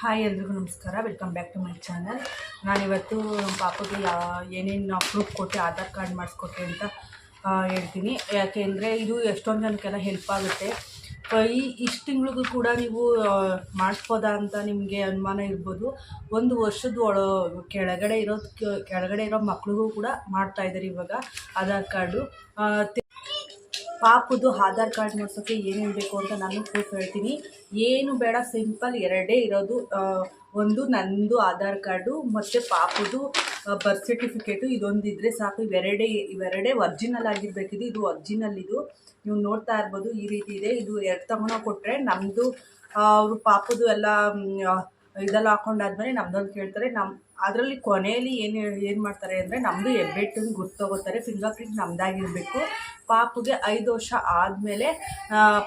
Hi ಎಲ್ರಿಗೂ ನಮಸ್ಕಾರ. Welcome back to my channel ನಾನಿವತ್ತು ನಮ್ಮ ಪಾಪಗೆ ಯಾ, ಏನೇನು ಪ್ರೂಫ್ ಕೊಟ್ಟೆ ಆಧಾರ್ ಕಾರ್ಡ್ ಮಾಡಿಸ್ಕೊಟ್ಟೆ ಅಂತ ಹೇಳ್ತೀನಿ. ಯಾಕೆಂದರೆ ಇದು ಎಷ್ಟೊಂದು ಜನಕ್ಕೆಲ್ಲ ಹೆಲ್ಪ್ ಆಗುತ್ತೆ. ಈ ಇಷ್ಟು ತಿಂಗಳಿಗೂ ಕೂಡ ನೀವು ಮಾಡಿಸ್ಬೋದಾ ಅಂತ ನಿಮಗೆ ಅನುಮಾನ ಇರ್ಬೋದು. ಒಂದು ವರ್ಷದ ಒಳ, ಕೆಳಗಡೆ ಇರೋ ಕೆಳಗಡೆ ಇರೋ ಮಕ್ಳಿಗೂ ಕೂಡ ಮಾಡ್ತಾಯಿದ್ದಾರೆ ಇವಾಗ ಆಧಾರ್ ಕಾರ್ಡು. ಪಾಪುದು ಆಧಾರ್ ಕಾರ್ಡ್ ಮಾಡ್ಸೋಕ್ಕೆ ಏನೇನು ಬೇಕು ಅಂತ ನಾನು ಪ್ರೂಫ್ ಹೇಳ್ತೀನಿ. ಏನು ಬೇಡ ಸಿಂಪಲ್ ಎರಡೇ ಇರೋದು ಒಂದು ನಂದು ಆಧಾರ್ ಕಾರ್ಡು ಮತ್ತು ಪಾಪುದು ಬರ್ತ್ ಸರ್ಟಿಫಿಕೇಟು ಇದೊಂದಿದ್ರೆ ಸಾಕು. ಇವೆರಡೇ ಇವೆರಡೇ ಒರ್ಜಿನಲ್ ಆಗಿರಬೇಕಿದು. ಇದು ಒರ್ಜಿನಲ್ ಇದು. ನೀವು ನೋಡ್ತಾ ಇರ್ಬೋದು, ಈ ರೀತಿ ಇದೆ. ಇದು ಎರಡು ತಗೊಂಡೋಗಿ ಕೊಟ್ಟರೆ ನಮ್ಮದು ಅವರು ಪಾಪುದು ಎಲ್ಲ ಇದೆಲ್ಲ ಹಾಕೊಂಡಾದ್ಮೇಲೆ ನಮ್ದೊಂದು ಕೇಳ್ತಾರೆ ನಮ್ಮ ಅದರಲ್ಲಿ ಕೊನೆಯಲ್ಲಿ ಏನು ಏನು ಮಾಡ್ತಾರೆ ಅಂದರೆ ನಮ್ಮದು ಹೆಬ್ಬೆಟ್ಟನ್ನು ಗುರ್ತು ತಗೋತಾರೆ ಫಿಂಗರ್ ಪ್ರಿಂಟ್ ನಮ್ಮದಾಗಿರಬೇಕು ಪಾಪುಗೆ ಐದು ವರ್ಷ ಆದಮೇಲೆ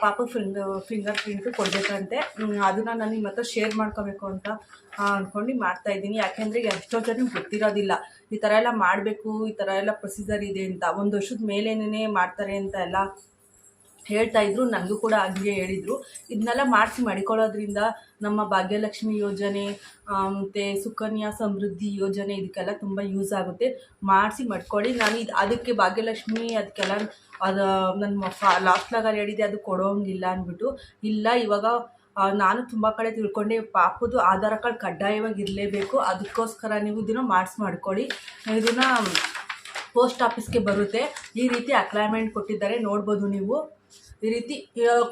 ಪಾಪ ಫಿಂಗ್ ಫಿಂಗರ್ ಪ್ರಿಂಟು ಕೊಡಬೇಕಂತೆ. ಅದನ್ನು ನಾನು ನಿಮ್ಮ ಹತ್ರ ಶೇರ್ ಮಾಡ್ಕೋಬೇಕು ಅಂತ ಅಂದ್ಕೊಂಡು ಮಾಡ್ತಾ ಇದ್ದೀನಿ. ಯಾಕೆಂದರೆ ಎಷ್ಟೋ ಜನ ಗೊತ್ತಿರೋದಿಲ್ಲ. ಈ ಥರ ಎಲ್ಲ ಮಾಡಬೇಕು, ಈ ಥರ ಎಲ್ಲ ಪ್ರೊಸೀಜರ್ ಇದೆ ಅಂತ. ಒಂದು ವರ್ಷದ ಮೇಲೇನೇ ಮಾಡ್ತಾರೆ ಅಂತ ಎಲ್ಲ ಹೇಳ್ತಾ ಇದ್ರು ನನಗೂ ಕೂಡ ಹಾಗೆ ಹೇಳಿದರು. ಇದನ್ನೆಲ್ಲ ಮಾಡಿಸಿ ಮಾಡಿಕೊಳ್ಳೋದ್ರಿಂದ ನಮ್ಮ ಭಾಗ್ಯಲಕ್ಷ್ಮಿ ಯೋಜನೆ ಮತ್ತು ಸುಕನ್ಯಾ ಸಮೃದ್ಧಿ ಯೋಜನೆ ಇದಕ್ಕೆಲ್ಲ ತುಂಬ ಯೂಸ್ ಆಗುತ್ತೆ. ಮಾಡಿಸಿ ಮಾಡ್ಕೊಳ್ಳಿ. ನಾನು ಇದು, ಅದಕ್ಕೆ ಭಾಗ್ಯಲಕ್ಷ್ಮಿ ಅದಕ್ಕೆಲ್ಲ ಅದು ನನ್ನ ಫಾ ಲಾಸ್ಟ್ ಲಾಗಲ್ಲಿ ಹೇಳಿದೆ ಅದು ಕೊಡೋಂಗಿಲ್ಲ ಅಂದ್ಬಿಟ್ಟು. ಇಲ್ಲ, ಇವಾಗ ನಾನು ತುಂಬ ಕಡೆ ತಿಳ್ಕೊಂಡೆ, ಪಾಪದು ಆಧಾರ್ ಕಾರ್ಡ್ ಕಡ್ಡಾಯವಾಗಿ ಇರಲೇಬೇಕು. ಅದಕ್ಕೋಸ್ಕರ ನೀವು ಇದನ್ನು ಮಾಡಿಸಿ ಮಾಡ್ಕೊಳ್ಳಿ. ಇದನ್ನು ಪೋಸ್ಟ್ ಆಫೀಸ್ಗೆ ಬರುತ್ತೆ. ಈ ರೀತಿ ಅಕ್ಲೈಮೆಂಟ್ ಕೊಟ್ಟಿದ್ದಾರೆ. ನೋಡ್ಬೋದು ನೀವು. ಈ ರೀತಿ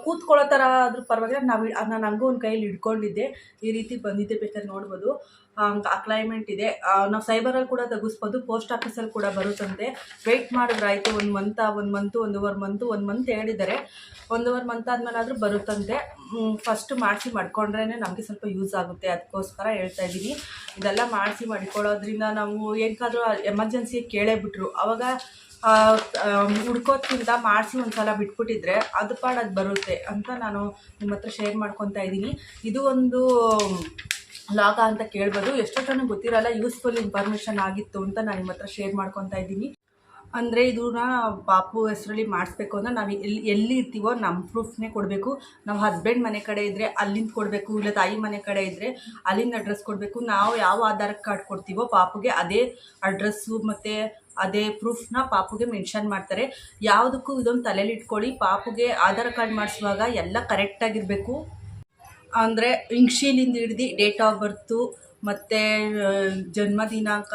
ಕೂತ್ಕೊಳ್ಳೋ ಥರ ಆದರೂ ಪರವಾಗಿಲ್ಲ. ನಾವು, ನಾನು ಹಂಗೂ ಒಂದು ಕೈಯಲ್ಲಿ ಹಿಡ್ಕೊಂಡಿದ್ದೆ. ಈ ರೀತಿ ಬಂದಿದ್ದೆ ಬೇಕಾದ್ರೆ ನೋಡ್ಬೋದು. ಅಕ್ಲೈಮೆಂಟ್ ಇದೆ. ನಾವು ಸೈಬರಲ್ಲಿ ಕೂಡ ತೆಗಿಸ್ಬೋದು ಪೋಸ್ಟ್ ಆಫೀಸಲ್ಲಿ ಕೂಡ ಬರುತ್ತಂತೆ. ವೆಯ್ಟ್ ಮಾಡಿದ್ರೆ ಆಯಿತು ಒಂದು ಮಂತ ಒಂದು ಮಂತು ಒಂದೂವರೆ ಮಂತು ಒಂದು ಮಂತ್ ಹೇಳಿದ್ದಾರೆ. ಒಂದೂವರೆ ಮಂತ್ ಆದಮೇಲೆ ಆದರೂ ಬರುತ್ತಂತೆ. ಫಸ್ಟ್ ಮಾಡಿಸಿ ಮಾಡ್ಕೊಂಡ್ರೇ ನಮಗೆ ಸ್ವಲ್ಪ ಯೂಸ್ ಆಗುತ್ತೆ. ಅದಕ್ಕೋಸ್ಕರ ಹೇಳ್ತಾ ಇದ್ದೀನಿ. ಇದೆಲ್ಲ ಮಾಡಿಸಿ ಮಾಡ್ಕೊಳ್ಳೋದ್ರಿಂದ ನಾವು ಏನಕ್ಕಾದ್ರೂ ಎಮರ್ಜೆನ್ಸಿ ಕೇಳೇ ಬಿಟ್ರು. ಅವಾಗ ಆ, ಆ, ಹುಡ್ಕೋದ್ಕಿಂತ ಮಾಡಿಸಿ ಒಂದು ಸಲ ಬಿಟ್ಬಿಟ್ಟಿದ್ರೆ ಅದು ಪಾಡ್ ಅದು ಬರುತ್ತೆ ಅಂತ ನಾನು ನಿಮ್ಮ ಹತ್ರ ಶೇರ್ ಮಾಡ್ಕೊತಾ ಇದ್ದೀನಿ. ಇದು ಒಂದು ಲಾಗ ಅಂತ ಕೇಳ್ಬೋದು. ಎಷ್ಟೋ ಜನ ಗೊತ್ತಿರಲ್ಲ ಯೂಸ್ಫುಲ್ ಇನ್ಫಾರ್ಮೇಷನ್ ಆಗಿತ್ತು ಅಂತ ನಾನು ನಿಮ್ಮ ಹತ್ರ ಶೇರ್ ಮಾಡ್ಕೊತಾ ಇದ್ದೀನಿ. ಅಂದರೆ ಇದನ್ನ ಪಾಪು ಹೆಸರಲ್ಲಿ ಮಾಡಿಸ್ಬೇಕು ಅಂದರೆ ನಾವು ಎಲ್ಲಿ ಎಲ್ಲಿ ಇರ್ತೀವೋ ನಮ್ಮ ಪ್ರೂಫ್ನೇ ಕೊಡಬೇಕು. ನಾವು ಹಸ್ಬೆಂಡ್ ಮನೆ ಕಡೆ ಇದ್ದರೆ ಅಲ್ಲಿಂದ ಕೊಡಬೇಕು, ಇಲ್ಲ ತಾಯಿ ಮನೆ ಕಡೆ ಇದ್ದರೆ ಅಲ್ಲಿಂದ ಅಡ್ರೆಸ್ ಕೊಡಬೇಕು. ನಾವು ಯಾವ ಆಧಾರ್ ಕಾರ್ಡ್ ಕೊಡ್ತೀವೋ ಪಾಪುಗೆ ಅದೇ ಅಡ್ರೆಸ್ಸು ಮತ್ತು ಅದೇ ಪ್ರೂಫ್ನ ಪಾಪುಗೆ ಮೆನ್ಷನ್ ಮಾಡ್ತಾರೆ. ಯಾವುದಕ್ಕೂ ಇದೊಂದು ತಲೆಯಲ್ಲಿ ಇಟ್ಕೊಳ್ಳಿ. ಪಾಪುಗೆ ಆಧಾರ್ ಕಾರ್ಡ್ ಮಾಡಿಸುವಾಗ ಎಲ್ಲ ಕರೆಕ್ಟಾಗಿರಬೇಕು ಅಂದರೆ ಇಂಗ್ಶೀಲಿಂದ ಹಿಡ್ದು ಡೇಟ್ ಆಫ್ ಬರ್ತು ಮತ್ತು ಜನ್ಮ ದಿನಾಂಕ,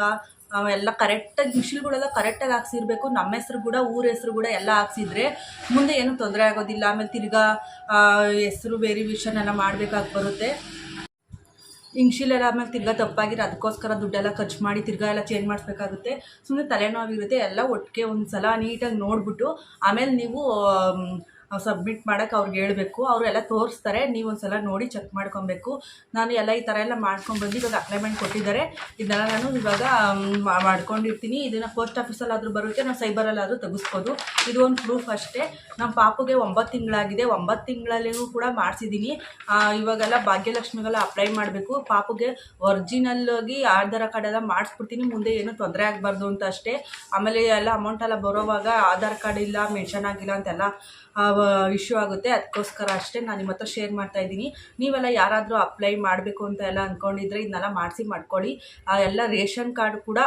ಅವೆಲ್ಲ ಕರೆಕ್ಟಾಗಿ ಇಂಗ್ಶೀಲ್ಗಳೆಲ್ಲ ಕರೆಕ್ಟಾಗಿ ಹಾಕ್ಸಿರ್ಬೇಕು. ನಮ್ಮ ಹೆಸ್ರು ಕೂಡ, ಊರ ಹೆಸ್ರು ಕೂಡ ಎಲ್ಲ ಹಾಕ್ಸಿದ್ರೆ ಮುಂದೆ ಏನೂ ತೊಂದರೆ ಆಗೋದಿಲ್ಲ. ಆಮೇಲೆ ತಿರ್ಗಾ ಹೆಸ್ರು ವೆರಿವಿಷನ್ ಎಲ್ಲ ಮಾಡಬೇಕಾಗಿ ಬರುತ್ತೆ. ಇಂಗ್ಶೀಲೆಲ್ಲ ಆಮೇಲೆ ತಿರ್ಗಾ ತಪ್ಪಾಗಿರೋ ಅದಕ್ಕೋಸ್ಕರ ದುಡ್ಡೆಲ್ಲ ಖರ್ಚು ಮಾಡಿ ತಿರ್ಗಾ ಎಲ್ಲ ಚೇಂಜ್ ಮಾಡಿಸ್ಬೇಕಾಗುತ್ತೆ. ಸುಮ್ಮನೆ ತಲೆನೋವಿರುತ್ತೆ. ಎಲ್ಲ ಒಟ್ಟಿಗೆ ಒಂದು ಸಲ ನೀಟಾಗಿ ನೋಡಿಬಿಟ್ಟು, ಆಮೇಲೆ ನೀವು ಸಬ್ಮಿಟ್ ಮಾಡೋಕ್ಕೆ ಅವ್ರಿಗೆ ಹೇಳಬೇಕು. ಅವರು ಎಲ್ಲ ತೋರಿಸ್ತಾರೆ. ನೀವು ಒಂದು ಸಲ ನೋಡಿ ಚೆಕ್ ಮಾಡ್ಕೊಬೇಕು. ನಾನು ಎಲ್ಲ ಈ ಥರ ಎಲ್ಲ ಮಾಡ್ಕೊಂಡ್ಬಂದು ಇವಾಗ ಅಪ್ಲೈಮೆಂಟ್ ಕೊಟ್ಟಿದ್ದಾರೆ. ಇದನ್ನೆಲ್ಲ ನಾನು ಇವಾಗ ಮಾಡ್ಕೊಂಡಿರ್ತೀನಿ. ಇದನ್ನು ಪೋಸ್ಟ್ ಆಫೀಸಲ್ಲಾದರೂ ಬರುತ್ತೆ. ನಾವು ಸೈಬರಲ್ಲಾದರೂ ತೆಗಿಸ್ಬೋದು. ಇದು ಒಂದು ಪ್ರೂಫ್ ಅಷ್ಟೇ. ನಮ್ಮ ಪಾಪುಗೆ ಒಂಬತ್ತು ತಿಂಗಳಾಗಿದೆ. ಒಂಬತ್ತು ತಿಂಗಳಲ್ಲಿಯೂ ಕೂಡ ಮಾಡಿಸಿದ್ದೀನಿ ಇವಾಗೆಲ್ಲ ಭಾಗ್ಯಲಕ್ಷ್ಮಿಗೆಲ್ಲ ಅಪ್ಲೈ ಮಾಡಬೇಕು. ಪಾಪುಗೆ ಒರಿಜಿನಲ್ಲಾಗಿ ಆಧಾರ್ ಕಾರ್ಡ್ ಎಲ್ಲ ಮಾಡಿಸ್ಬಿಡ್ತೀನಿ. ಮುಂದೆ ಏನೂ ತೊಂದರೆ ಆಗಬಾರ್ದು ಅಂತ ಅಷ್ಟೇ. ಆಮೇಲೆ ಎಲ್ಲ ಅಮೌಂಟ್ ಎಲ್ಲ ಬರೋವಾಗ ಆಧಾರ್ ಕಾರ್ಡ್ ಇಲ್ಲ ಮೆನ್ಷನ್ ಆಗಿಲ್ಲ ಅಂತೆಲ್ಲ ಇಶ್ಯೂ ಆಗುತ್ತೆ. ಅದಕ್ಕೋಸ್ಕರ ಅಷ್ಟೇ ನಾನು ನಿಮ್ಮ ಹತ್ರ ಶೇರ್ ಮಾಡ್ತಾ ಇದ್ದೀನಿ. ನೀವೆಲ್ಲ ಯಾರಾದರೂ ಅಪ್ಲೈ ಮಾಡಬೇಕು ಅಂತ ಎಲ್ಲ ಅಂದ್ಕೊಂಡಿದ್ರೆ ಇದನ್ನೆಲ್ಲ ಮಾಡಿಸಿ ಮಾಡ್ಕೊಳ್ಳಿ. ಆ, ಎಲ್ಲ ರೇಷನ್ ಕಾರ್ಡ್ ಕೂಡ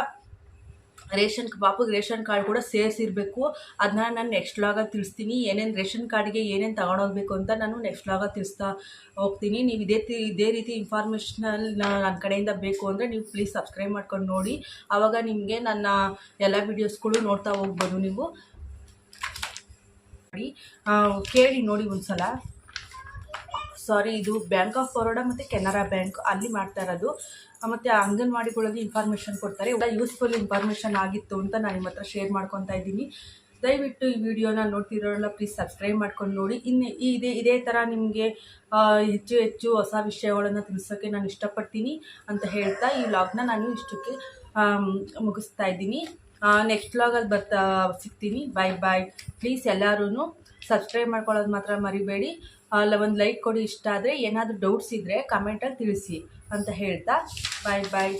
ರೇಷನ್ ಪಾಪಗೆ ರೇಷನ್ ಕಾರ್ಡ್ ಕೂಡ ಸೇರಿಸಿರಬೇಕು. ಅದನ್ನ ನಾನು ನೆಕ್ಸ್ಟ್ ಲಾಗ ತಿಳಿಸ್ತೀನಿ. ಏನೇನು ರೇಷನ್ ಕಾರ್ಡ್ಗೆ ಏನೇನು ತಗೊಂಡೋಗ್ಬೇಕು ಅಂತ ನಾನು ನೆಕ್ಸ್ಟ್ ಲಾಗ ತಿಳಿಸ್ತಾ ಹೋಗ್ತೀನಿ. ನೀವು ಇದೇ ತಿ ಇದೇ ರೀತಿ ಇನ್ಫಾರ್ಮೇಷನಲ್ ನನ್ನ ಕಡೆಯಿಂದ ಬೇಕು ಅಂದರೆ ನೀವು ಪ್ಲೀಸ್ ಸಬ್ಸ್ಕ್ರೈಬ್ ಮಾಡ್ಕೊಂಡು ನೋಡಿ. ಆವಾಗ ನಿಮಗೆ ನನ್ನ ಎಲ್ಲ ವೀಡಿಯೋಸ್ಗಳು ನೋಡ್ತಾ ಹೋಗ್ಬೋದು ನೀವು. ಆ, ಕೇಳಿ ನೋಡಿ ಒಂದ್ಸಲ. ಸಾರಿ ಇದು ಬ್ಯಾಂಕ್ ಆಫ್ ಬರೋಡಾ ಮತ್ತು ಕೆನರಾ ಬ್ಯಾಂಕ್ ಅಲ್ಲಿ ಮಾಡ್ತಾ ಇರೋದು. ಮತ್ತು ಅಂಗನವಾಡಿಗಳಲ್ಲಿ ಇನ್ಫಾರ್ಮೇಷನ್ ಕೊಡ್ತಾರೆ. ಎಲ್ಲ ಯೂಸ್ಫುಲ್ ಇನ್ಫಾರ್ಮೇಷನ್ ಆಗಿತ್ತು ಅಂತ ನಾನು ನಿಮ್ಮ ಹತ್ರ ಶೇರ್ ಮಾಡ್ಕೊತಾ ಇದ್ದೀನಿ. ದಯವಿಟ್ಟು ಈ ವಿಡಿಯೋನ ನೋಡ್ತಿರೋಲ್ಲ ಪ್ಲೀಸ್ ಸಬ್ಸ್ಕ್ರೈಬ್ ಮಾಡ್ಕೊಂಡು ನೋಡಿ. ಇನ್ನು ಇದೇ ಇದೇ ಥರ ನಿಮಗೆ ಹೆಚ್ಚು ಹೆಚ್ಚು ಹೊಸ ವಿಷಯಗಳನ್ನು ತಿಳಿಸೋಕ್ಕೆ ನಾನು ಇಷ್ಟಪಡ್ತೀನಿ ಅಂತ ಹೇಳ್ತಾ ಈ ವ್ಲಾಗ್ನ ನಾನು ಇಷ್ಟಕ್ಕೆ ಮುಗಿಸ್ತಾ ಇದ್ದೀನಿ. ನೆಕ್ಸ್ಟ್ ವ್ಲಾಗಲ್ಲಿ ಬರ್ತಾ ಸಿಗ್ತೀನಿ. ಬಾಯ್ ಬಾಯ್ ಪ್ಲೀಸ್ ಎಲ್ಲರೂ ಸಬ್ಸ್ಕ್ರೈಬ್ ಮಾಡ್ಕೊಳ್ಳೋದು ಮಾತ್ರ ಮರಿಬೇಡಿ. ಅಲ್ಲ ಒಂದು ಲೈಕ್ ಕೊಡಿ ಇಷ್ಟ ಆದರೆ ಏನಾದರೂ ಡೌಟ್ಸ್ ಇದ್ದರೆ ಕಮೆಂಟಲ್ಲಿ ತಿಳಿಸಿ ಅಂತ ಹೇಳ್ತಾ. ಬಾಯ್ ಬಾಯ್